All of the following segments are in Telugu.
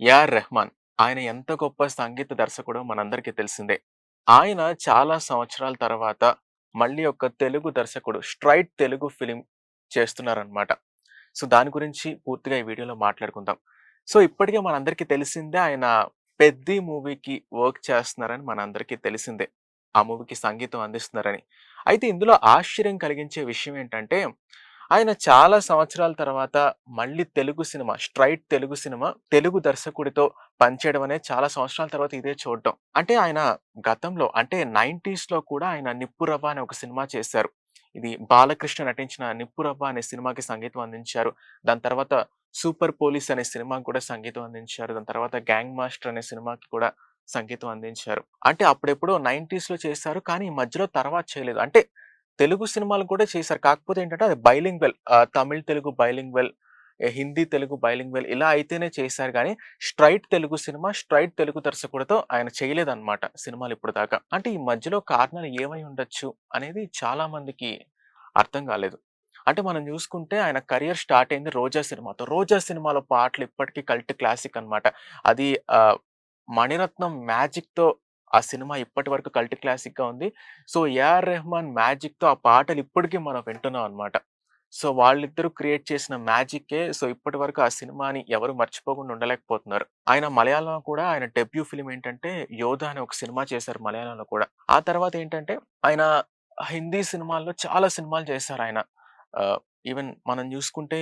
ఏఆర్ రెహమాన్. ఆయన ఎంత గొప్ప సంగీత దర్శకుడో మనందరికీ తెలిసిందే. ఆయన చాలా సంవత్సరాల తర్వాత మళ్ళీ ఒక తెలుగు దర్శకుడు స్ట్రైట్ తెలుగు ఫిలిం చేస్తున్నారనమాట. సో, దాని గురించి పూర్తిగా ఈ వీడియోలో మాట్లాడుకుందాం. సో, ఇప్పటికే మనందరికీ తెలిసిందే ఆయన 'పెద్ది' మూవీకి వర్క్ చేస్తున్నారని మనందరికీ తెలిసిందే. ఆ మూవీకి సంగీతం అందిస్తున్నారని. అయితే ఇందులో ఆశ్చర్యం కలిగించే విషయం ఏంటంటే, ఆయన చాలా సంవత్సరాల తర్వాత మళ్ళీ Telugu cinema, straight Telugu cinema, Telugu దర్శకుడితో పనిచేయడం అనేది చాలా సంవత్సరాల తర్వాత ఇదే చూడడం. అంటే ఆయన గతంలో అంటే 90స్‌లో కూడా ఆయన 'నిప్పురవ్వ' అనే ఒక సినిమా చేశారు. ఇది బాలకృష్ణ నటించిన 'నిప్పురవ్వ' అనే సినిమాకి సంగీతం అందించారు. దాని తర్వాత 'సూపర్ పోలీస్' అనే సినిమాకి కూడా సంగీతం అందించారు. దాని తర్వాత 'గ్యాంగ్ మాస్టర్' అనే సినిమాకి కూడా సంగీతం అందించారు. అంటే అప్పుడెప్పుడో 90స్‌లో చేశారు. కానీ ఈ మధ్యలో తర్వాత చేయలేదు. అంటే తెలుగు సినిమాలు కూడా చేశారు. కాకపోతే ఏంటంటే అది bilingual Tamil, Telugu bilingual, Hindi, Telugu bilingual ఇలా అయితేనే చేశారు కానీ straight Telugu cinema, straight Telugu దర్శకుడితో ఆయన చేయలేదన్నమాట సినిమాలు ఇప్పటిదాకా. అంటే ఈ మధ్యలో కారణాలు ఏమై ఉండొచ్చు అనేది చాలా మందికి అర్థం కాలేదు. అంటే మనం చూసుకుంటే ఆయన కెరియర్ స్టార్ట్ అయింది 'రోజా' సినిమాతో. 'రోజా' సినిమాలో పాటలు ఇప్పటికీ కల్ట్ క్లాసిక్ అన్నమాట. అది మణిరత్నం మ్యాజిక్‌తో ఆ సినిమా ఇప్పటి వరకు కల్ట్ క్లాసిక్‌గా ఉంది. సో, ఏఆర్ రెహమాన్ మ్యాజిక్‌తో ఆ పాటలు ఇప్పటికీ మనం వింటున్నాం అన్నమాట. సో, వాళ్ళిద్దరూ క్రియేట్ చేసిన మ్యాజిక్కే సో, ఇప్పటి వరకు ఆ సినిమాని ఎవరు మర్చిపోకుండా ఉండలేకపోతున్నారు. ఆయన మలయాళంలో కూడా ఆయన డెబ్యూ ఫిలిం ఏంటంటే 'యోధ' అనే ఒక సినిమా చేశారు మలయాళంలో కూడా. ఆ తర్వాత ఏంటంటే ఆయన హిందీ సినిమాల్లో చాలా సినిమాలు చేశారు ఆయన ఈవెన్ మనం చూసుకుంటే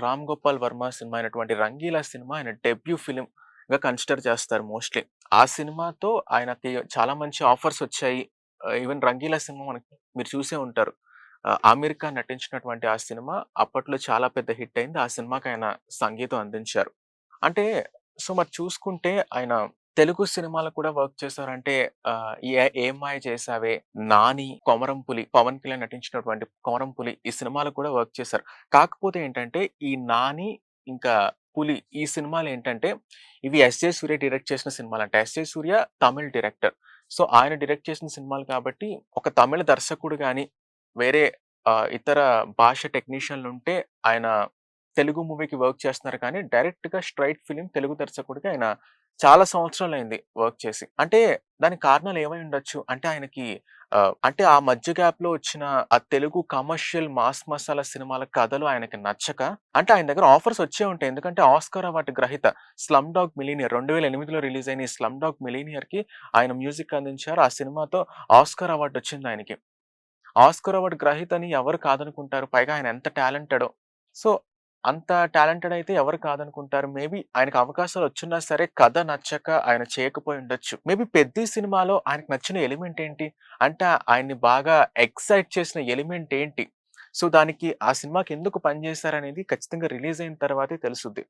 'రామ్ గోపాల్ వర్మ' సినిమా అయినటువంటి 'రంగీలా' సినిమా ఆయన డెబ్యూ ఫిలిం గా కన్సిడర్ చేస్తారు మోస్ట్‌లీ. ఆ సినిమాతో ఆయనకి చాలా మంచి ఆఫర్స్ వచ్చాయి. ఈవెన్ 'రంగీలా' సినిమా మనకి మీరు చూసే ఉంటారు. ఆహ్, ఆమీర్ ఖాన్ నటించినటువంటి ఆ సినిమా అప్పట్లో చాలా పెద్ద హిట్ అయింది. ఆ సినిమాకి ఆయన సంగీతం అందించారు. అంటే సో, మరి చూసుకుంటే ఆయన తెలుగు సినిమాలు కూడా వర్క్ చేశారంటే ఏమాయ ఏ చేసావే', 'నాని', 'కొమరం పులి' పవన్ కళ్యాణ్ నటించినటువంటి 'కొమరం పులి' ఈ సినిమాలు కూడా వర్క్ చేశారు. కాకపోతే ఏంటంటే ఈ 'నాని' ఇంకా 'పులి' ఈ సినిమాలు ఏంటంటే ఇవి ఎస్జే సూర్య డైరెక్ట్ చేసిన సినిమాలు S. SJ Surya Tamil director. So, ఆయన డైరెక్ట్ చేసిన సినిమాలు కాబట్టి ఒక తమిళ దర్శకుడు కానీ వేరే ఇతర భాష టెక్నీషియన్లు ఉంటే ఆయన తెలుగు మూవీకి వర్క్ చేస్తున్నారు కానీ డైరెక్ట్‌గా స్ట్రైట్ ఫిలిం తెలుగు దర్శకుడికి ఆయన చాలా సంవత్సరాలైంది వర్క్ చేసి. అంటే దానికి కారణాలు ఏమై ఉండొచ్చు? అంటే ఆయనకి ఆహ్, అంటే ఆ మధ్య గ్యాప్‌లో వచ్చిన ఆ తెలుగు కమర్షియల్ మాస్ మసాలా సినిమాల కథలు ఆయనకి నచ్చక అంటే ఆయన దగ్గర ఆఫర్స్ వచ్చే ఉంటాయి. ఎందుకంటే ఆస్కార్ అవార్డ్ గ్రహీత 'స్లమ్ డాగ్ మిలియనియర్' 2008లో రిలీజ్ అయిన ఈ 'స్లమ్ డాగ్ మిలియనియర్‌కి' ఆయన మ్యూజిక్ అందించారు. ఆ సినిమాతో ఆస్కార్ అవార్డ్ వచ్చింది ఆయనకి. ఆస్కార్ అవార్డ్ గ్రహీతని ఎవరు కాదనుకుంటారు? పైగా ఆయన ఎంత టాలెంటెడో. సో, అంత టాలెంటెడ్ అయితే ఎవరు కాదనుకుంటారు? మేబీ ఆయనకు అవకాశాలు వచ్చున్నా సరే కథ నచ్చక ఆయన చేయకపోయి ఉండొచ్చు. మేబీ పెద్ద సినిమాలో ఆయనకు నచ్చిన ఎలిమెంట్ ఏంటి? అంటే ఆయన్ని బాగా ఎక్సైట్ చేసిన ఎలిమెంట్ ఏంటి? సో, దానికి ఆ సినిమాకి ఎందుకు పనిచేశారనేది ఖచ్చితంగా రిలీజ్ అయిన తర్వాతే తెలుస్తుంది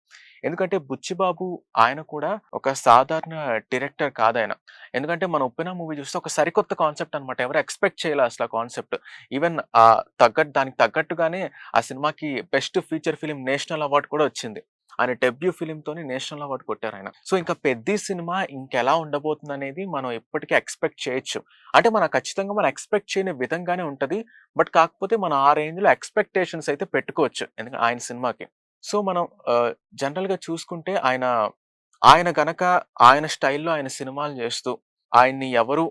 ఎందుకంటే 'బుచ్చిబాబు' ఆయన కూడా ఒక సాధారణ డైరెక్టర్ కాదాయన. ఎందుకంటే మన 'ఉప్పెన' మూవీ చూస్తే ఒక సరికొత్త కాన్సెప్ట్ అనమాట ఎవరు ఎక్స్‌పెక్ట్ చేయాలి అసల ఆ కాన్సెప్ట్. ఈవెన్ ఆ తగ్గట్టు దానికి తగ్గట్టుగానే ఆ సినిమాకి best feature film national award కూడా వచ్చింది. ఆయన డెబ్యూ ఫిల్మ్‌తోని నేషనల్ అవార్డు కొట్టారు ఆయన సో, ఇంకా పెద్ద సినిమా ఇంకెలా ఉండబోతుందనేది మనం ఎప్పటికీ ఎక్స్‌పెక్ట్ చేయొచ్చు. అంటే మనం ఖచ్చితంగా మనం ఎక్స్‌పెక్ట్ చేయని విధంగానే ఉంటది. బట్ కాకపోతే మనం ఆ రేంజ్‌లో ఎక్స్‌పెక్టేషన్స్ అయితే పెట్టుకోవచ్చు. ఎందుకంటే ఆయన సినిమాకి. సో, మనం జనరల్‌గా చూసుకుంటే ఆయన, ఆయన గనక ఆయన స్టైల్‌లో ఆయన సినిమాలు చేస్తూ, ఆయన్ని ఎవరు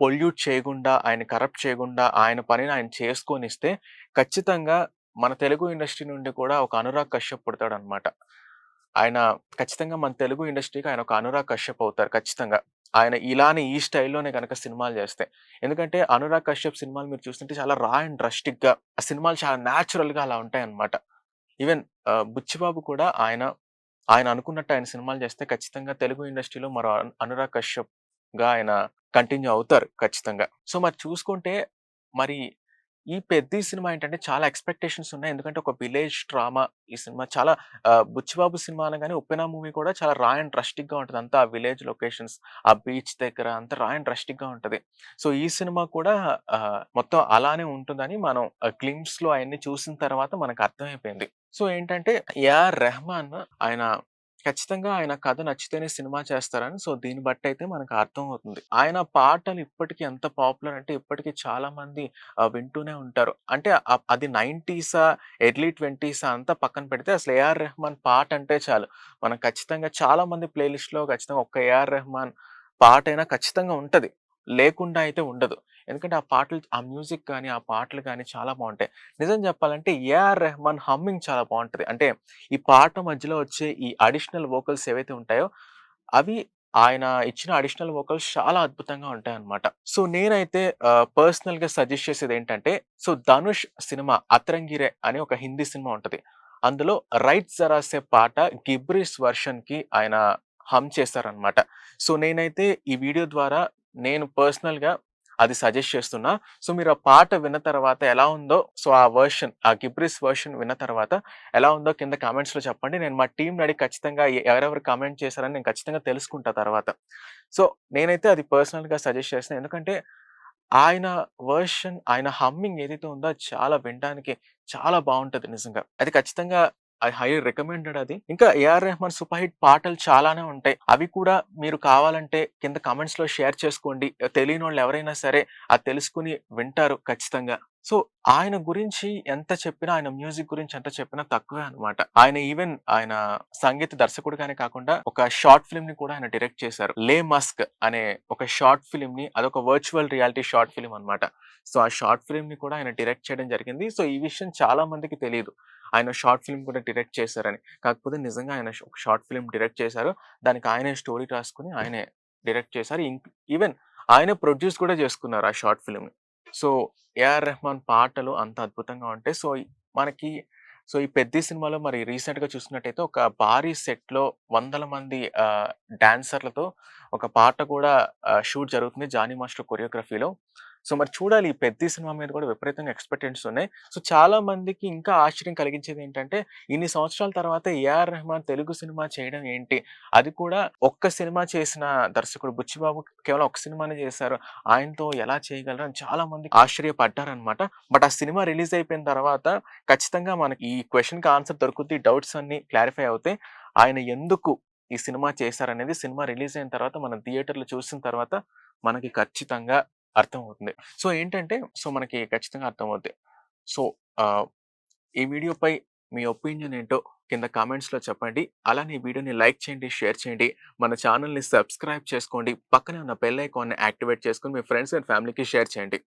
పొల్యూట్ చేయకుండా, ఆయన కరప్ట్ చేయకుండా, ఆయన పనిని ఆయన చేసుకొని ఇస్తే ఖచ్చితంగా మన తెలుగు ఇండస్ట్రీ నుండి కూడా ఒక 'అనురాగ్ కశ్యప్' పుడతాడన్నమాట. ఆయన ఖచ్చితంగా మన తెలుగు ఇండస్ట్రీకి ఆయన ఒక 'అనురాగ్ కశ్యప్' అవుతారు ఖచ్చితంగా. ఆయన ఇలానే ఈ స్టైల్‌లోనే కనుక సినిమాలు చేస్తే. ఎందుకంటే 'అనురాగ్ కశ్యప్' సినిమాలు మీరు చూస్తుంటే చాలా రా అండ్ రస్టిక్‌గా ఆ సినిమాలు చాలా న్యాచురల్‌గా అలా ఉంటాయి అనమాట ఈవెన్ 'బుచ్చిబాబు' కూడా ఆయన, ఆయన అనుకున్నట్టు ఆయన సినిమాలు చేస్తే ఖచ్చితంగా తెలుగు ఇండస్ట్రీలో మరో అనురాగ్ 'అనురాగ్ కశ్యప్‌గా' ఆయన కంటిన్యూ అవుతారు ఖచ్చితంగా. సో, మరి చూసుకుంటే మరి ఈ పెద్ద సినిమా ఏంటంటే చాలా ఎక్స్‌పెక్టేషన్స్ ఉన్నాయి. ఎందుకంటే ఒక విలేజ్ డ్రామా ఈ సినిమా చాలా 'బుచ్చిబాబు' సినిమా అనగానే ఉప్పెనా మూవీ కూడా చాలా రా అండ్ రస్టిక్‌గా ఉంటుంది అంతా ఆ విలేజ్ లొకేషన్స్, ఆ బీచ్ దగ్గర అంతా రా అండ్ రస్టిక్‌గా ఉంటుంది సో, ఈ సినిమా కూడా మొత్తం అలానే ఉంటుందని మనం ఆహ్, గ్లింప్స్‌లో చూసిన తర్వాత మనకు అర్థమైపోయింది. సో, ఏంటంటే ఏఆర్ రెహమాన్ ఆయన ఖచ్చితంగా ఆయన కథ నచ్చితేనే సినిమా చేస్తారని సో దీన్ని బట్టయితే మనకు అర్థం అవుతుంది ఆయన పాటలు ఇప్పటికీ ఎంత పాపులర్ అంటే ఇప్పటికీ చాలా మంది వింటూనే ఉంటారు. అంటే అది 90సా, ఎర్లీ 20సా అంతా పక్కన పెడితే అసలు ఏఆర్ రెహమాన్ పాట అంటే చాలు. మనం ఖచ్చితంగా చాలా మంది ప్లే ఖచ్చితంగా ఒక్క ఏఆర్ రెహమాన్ పాటైనా ఖచ్చితంగా ఉంటది. లేకుండా అయితే ఉండదు. ఎందుకంటే ఆ పాటలు ఆ మ్యూజిక్ కానీ ఆ పాటలు కానీ చాలా బాగుంటాయి. నిజం చెప్పాలంటే ఏఆర్ రెహమాన్ హమ్మింగ్ చాలా బాగుంటుంది. అంటే ఈ పాట మధ్యలో వచ్చే ఈ అడిషనల్ వోకల్స్ ఏవైతే ఉంటాయో అవి ఆయన ఇచ్చిన అడిషనల్ వోకల్స్ చాలా అద్భుతంగా ఉంటాయన్నమాట. సో నేనైతే పర్సనల్‌గా సజెస్ట్ చేసేది ఏంటంటే సో 'ధనుష్' సినిమా 'అతరంగిరే' అని ఒక హిందీ సినిమా ఉంటుంది. అందులో 'రైట్ జరాసే పాట 'గిబ్రిస్' వెర్షన్‌కి ఆయన హమ్ చేస్తారనమాట సో నేనైతే ఈ వీడియో ద్వారా నేను పర్సనల్‌గా అది సజెస్ట్ చేస్తున్నా. సో మీరు ఆ పాట విన్న తర్వాత ఎలా ఉందో సో ఆ వెర్షన్ ఆ 'గిబ్రిస్' వెర్షన్ విన్న తర్వాత ఎలా ఉందో కింద కామెంట్స్‌లో చెప్పండి. నేను మా టీం అడిగి ఖచ్చితంగా ఎవరెవరు కామెంట్ చేశారని నేను ఖచ్చితంగా తెలుసుకుంటా తర్వాత. సో నేనైతే అది పర్సనల్‌గా సజెస్ట్ చేస్తాను ఎందుకంటే ఆయన వెర్షన్, ఆయన హమ్మింగ్ ఏదైతే ఉందో చాలా వినడానికి చాలా బాగుంటుంది నిజంగా. అది ఖచ్చితంగా ఐ హైలీ రికమెండెడ్ అది. ఇంకా ఏఆర్ రెహమాన్ సూపర్ హిట్ పాటలు చాలానే ఉంటాయి. అవి కూడా మీరు కావాలంటే కింద కామెంట్స్‌లో షేర్ చేసుకోండి. తెలియని వాళ్ళు ఎవరైనా సరే అది తెలుసుకొని వింటారు ఖచ్చితంగా. సో ఆయన గురించి ఎంత చెప్పినా, ఆయన మ్యూజిక్ గురించి ఎంత చెప్పినా తక్కువే అనమాట ఆయన ఈవెన్ ఆయన సంగీత దర్శకుడుగానే కాకుండా ఒక షార్ట్ ఫిల్మ్‌ని కూడా ఆయన డైరెక్ట్ చేశారు. 'లే మస్క్' అనే ఒక షార్ట్ ఫిల్మ్‌ని అదొక వర్చువల్ రియాలిటీ షార్ట్ ఫిల్మ్ అనమాట సో ఆ షార్ట్ ఫిల్మ్‌ని కూడా ఆయన డైరెక్ట్ చేయడం జరిగింది. సో ఈ విషయం చాలా మందికి తెలియదు ఆయన షార్ట్ ఫిల్మ్ కూడా డైరెక్ట్ చేశారని. కాకపోతే నిజంగా ఆయన ఒక షార్ట్ ఫిల్మ్ డైరెక్ట్ చేశారు. దానికి ఆయనే స్టోరీ రాసుకుని ఆయనే డైరెక్ట్ చేశారు. ఈవెన్ ఆయన ప్రొడ్యూస్ కూడా చేసుకున్నారు ఆ షార్ట్ ఫిల్మ్‌ని. సో ఏఆర్ రెహమాన్ పాటలు అంత అద్భుతంగా ఉంటాయి. సో మనకి సో ఈ పెద్ద సినిమాలో మరి రీసెంట్‌గా చూసినట్టయితే ఒక భారీ సెట్‌లో వందల మంది డాన్సర్‌లతో ఒక పాట కూడా షూట్ జరుగుతుంది 'జానీ మాస్టర్' కొరియోగ్రఫీలో. సో మరి చూడాలి ఈ 'పెద్ది' సినిమా మీద కూడా విపరీతంగా ఎక్స్పెక్టెన్స్ ఉన్నాయి. సో చాలా మందికి ఇంకా ఆశ్చర్యం కలిగించేది ఏంటంటే ఇన్ని సంవత్సరాల తర్వాత ఏఆర్ రెహమాన్ తెలుగు సినిమా చేయడం ఏంటి? అది కూడా ఒక్క సినిమా చేసిన దర్శకుడు 'బుచ్చిబాబు' కేవలం ఒక సినిమానే చేశారు. ఆయనతో ఎలా చేయగలరు అని చాలా మంది ఆశ్చర్యపడ్డారనమాట బట్ ఆ సినిమా రిలీజ్ అయిపోయిన తర్వాత ఖచ్చితంగా మనకి ఈ క్వశ్చన్కి ఆన్సర్ దొరుకుద్ది. డౌట్స్ అన్ని క్లారిఫై అవుతాయి. ఆయన ఎందుకు ఈ సినిమా చేశారనేది సినిమా రిలీజ్ అయిన తర్వాత మనం థియేటర్‌లో చూసిన తర్వాత మనకి ఖచ్చితంగా అర్థమవుతుంది. సో ఏంటంటే సో మనకి ఖచ్చితంగా అర్థమవుతుంది సో ఈ వీడియోపై మీ ఒపీనియన్ ఏంటో కింద కామెంట్స్‌లో చెప్పండి. అలానే ఈ వీడియోని లైక్ చేయండి, షేర్ చేయండి. మన ఛానల్ని సబ్స్క్రైబ్ చేసుకోండి. పక్కనే ఉన్న బెల్ ఐకాన్‌ని యాక్టివేట్ చేసుకొని మీ ఫ్రెండ్స్ అండ్ ఫ్యామిలీకి షేర్ చేయండి.